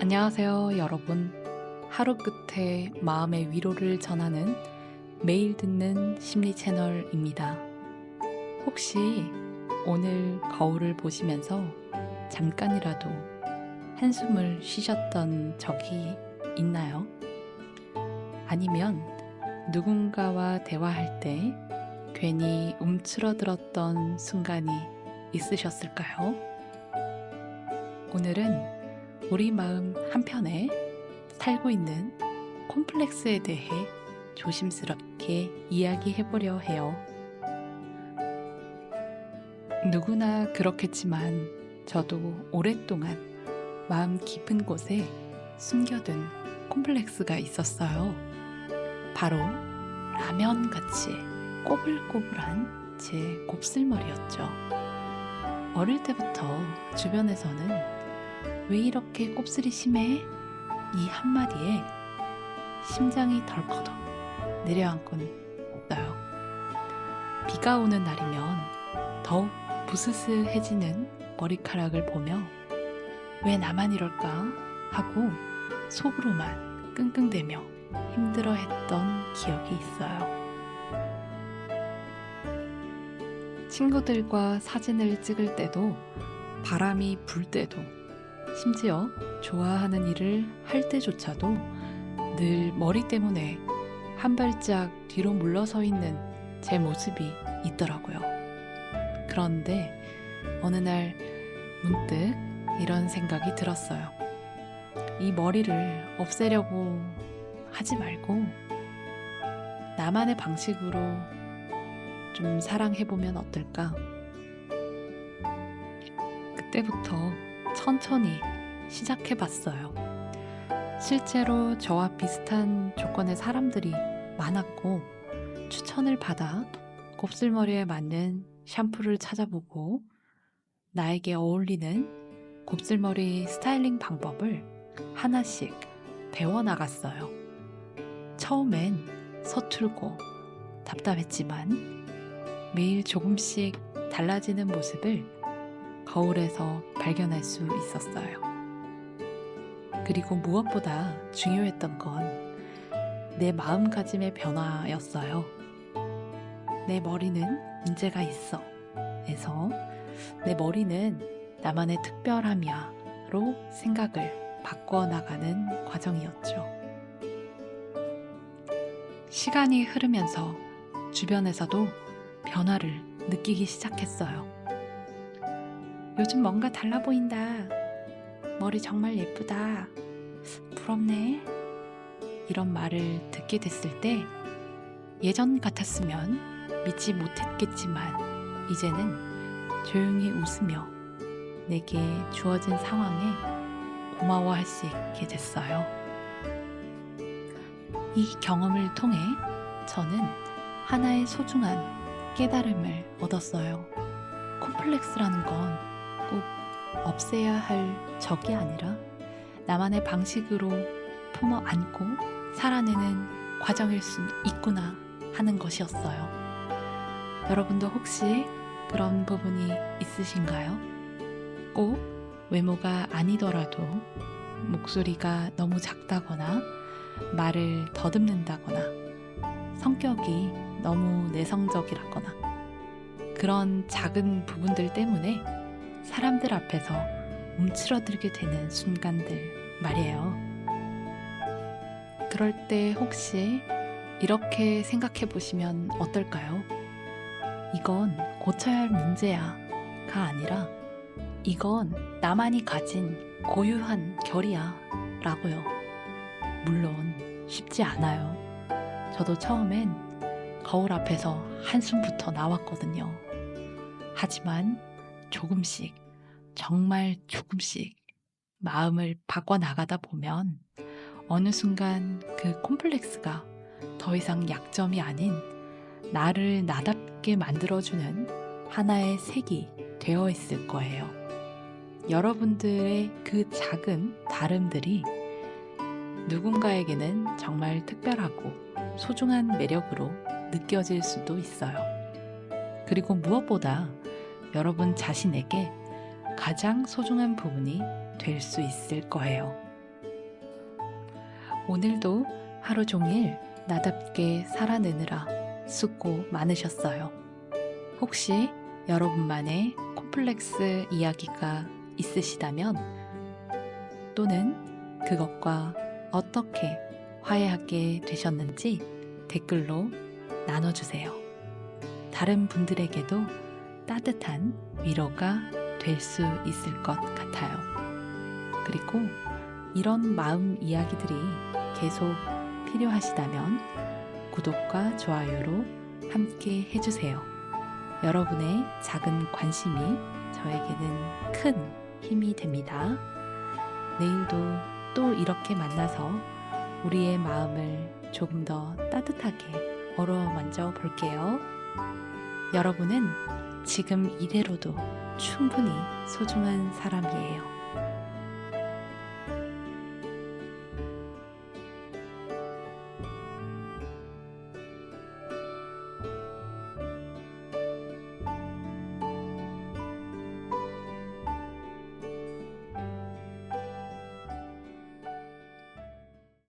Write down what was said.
안녕하세요, 여러분. 하루 끝에 마음의 위로를 전하는 매일 듣는 심리 채널입니다. 혹시 오늘 거울을 보시면서 잠깐이라도 한숨을 쉬셨던 적이 있나요? 아니면 누군가와 대화할 때 괜히 움츠러들었던 순간이 있으셨을까요? 오늘은 우리 마음 한편에 살고 있는 콤플렉스에 대해 조심스럽게 이야기해 보려 해요. 누구나 그렇겠지만 저도 오랫동안 마음 깊은 곳에 숨겨둔 콤플렉스가 있었어요. 바로 라면 같이 꼬불꼬불한 제 곱슬머리였죠. 어릴 때부터 주변에서는 왜 이렇게 곱슬이 심해? 이 한마디에 심장이 덜커덕 내려앉곤 했어요. 비가 오는 날이면 더욱 부스스해지는 머리카락을 보며 왜 나만 이럴까 하고 속으로만 끙끙대며 힘들어했던 기억이 있어요. 친구들과 사진을 찍을 때도 바람이 불 때도 심지어 좋아하는 일을 할 때조차도 늘 머리 때문에 한 발짝 뒤로 물러서 있는 제 모습이 있더라고요. 그런데 어느 날 문득 이런 생각이 들었어요. 이 머리를 없애려고 하지 말고 나만의 방식으로 좀 사랑해보면 어떨까? 그때부터 천천히 시작해 봤어요. 실제로 저와 비슷한 조건의 사람들이 많았고, 추천을 받아 곱슬머리에 맞는 샴푸를 찾아보고, 나에게 어울리는 곱슬머리 스타일링 방법을 하나씩 배워나갔어요. 처음엔 서툴고 답답했지만 매일 조금씩 달라지는 모습을 거울에서 발견할 수 있었어요. 그리고 무엇보다 중요했던 건 내 마음가짐의 변화였어요. 내 머리는 문제가 있어. 에서 내 머리는 나만의 특별함이야 로 생각을 바꿔나가는 과정이었죠. 시간이 흐르면서 주변에서도 변화를 느끼기 시작했어요. 요즘 뭔가 달라 보인다. 머리 정말 예쁘다. 부럽네. 이런 말을 듣게 됐을 때 예전 같았으면 믿지 못했겠지만 이제는 조용히 웃으며 내게 주어진 상황에 고마워할 수 있게 됐어요. 이 경험을 통해 저는 하나의 소중한 깨달음을 얻었어요. 콤플렉스라는 건 꼭 없애야 할 적이 아니라 나만의 방식으로 품어 안고 살아내는 과정일 수 있구나 하는 것이었어요. 여러분도 혹시 그런 부분이 있으신가요? 꼭 외모가 아니더라도 목소리가 너무 작다거나 말을 더듬는다거나 성격이 너무 내성적이라거나 그런 작은 부분들 때문에 사람들 앞에서 움츠러들게 되는 순간들 말이에요. 그럴 때 혹시 이렇게 생각해 보시면 어떨까요? 이건 고쳐야 할 문제야 가 아니라 이건 나만이 가진 고유한 결이야 라고요. 물론 쉽지 않아요. 저도 처음엔 거울 앞에서 한숨부터 나왔거든요. 하지만 조금씩, 정말 조금씩 마음을 바꿔나가다 보면 어느 순간 그 콤플렉스가 더 이상 약점이 아닌 나를 나답게 만들어주는 하나의 색이 되어 있을 거예요. 여러분들의 그 작은 다름들이 누군가에게는 정말 특별하고 소중한 매력으로 느껴질 수도 있어요. 그리고 무엇보다 여러분 자신에게 가장 소중한 부분이 될 수 있을 거예요. 오늘도 하루 종일 나답게 살아내느라 수고 많으셨어요. 혹시 여러분만의 콤플렉스 이야기가 있으시다면 또는 그것과 어떻게 화해하게 되셨는지 댓글로 나눠주세요. 다른 분들에게도 따뜻한 위로가 될 수 있을 것 같아요. 그리고 이런 마음 이야기들이 계속 필요하시다면 구독과 좋아요로 함께 해주세요. 여러분의 작은 관심이 저에게는 큰 힘이 됩니다. 내일도 또 이렇게 만나서 우리의 마음을 조금 더 따뜻하게 어루만져 볼게요. 여러분은 지금 이대로도 충분히 소중한 사람이에요.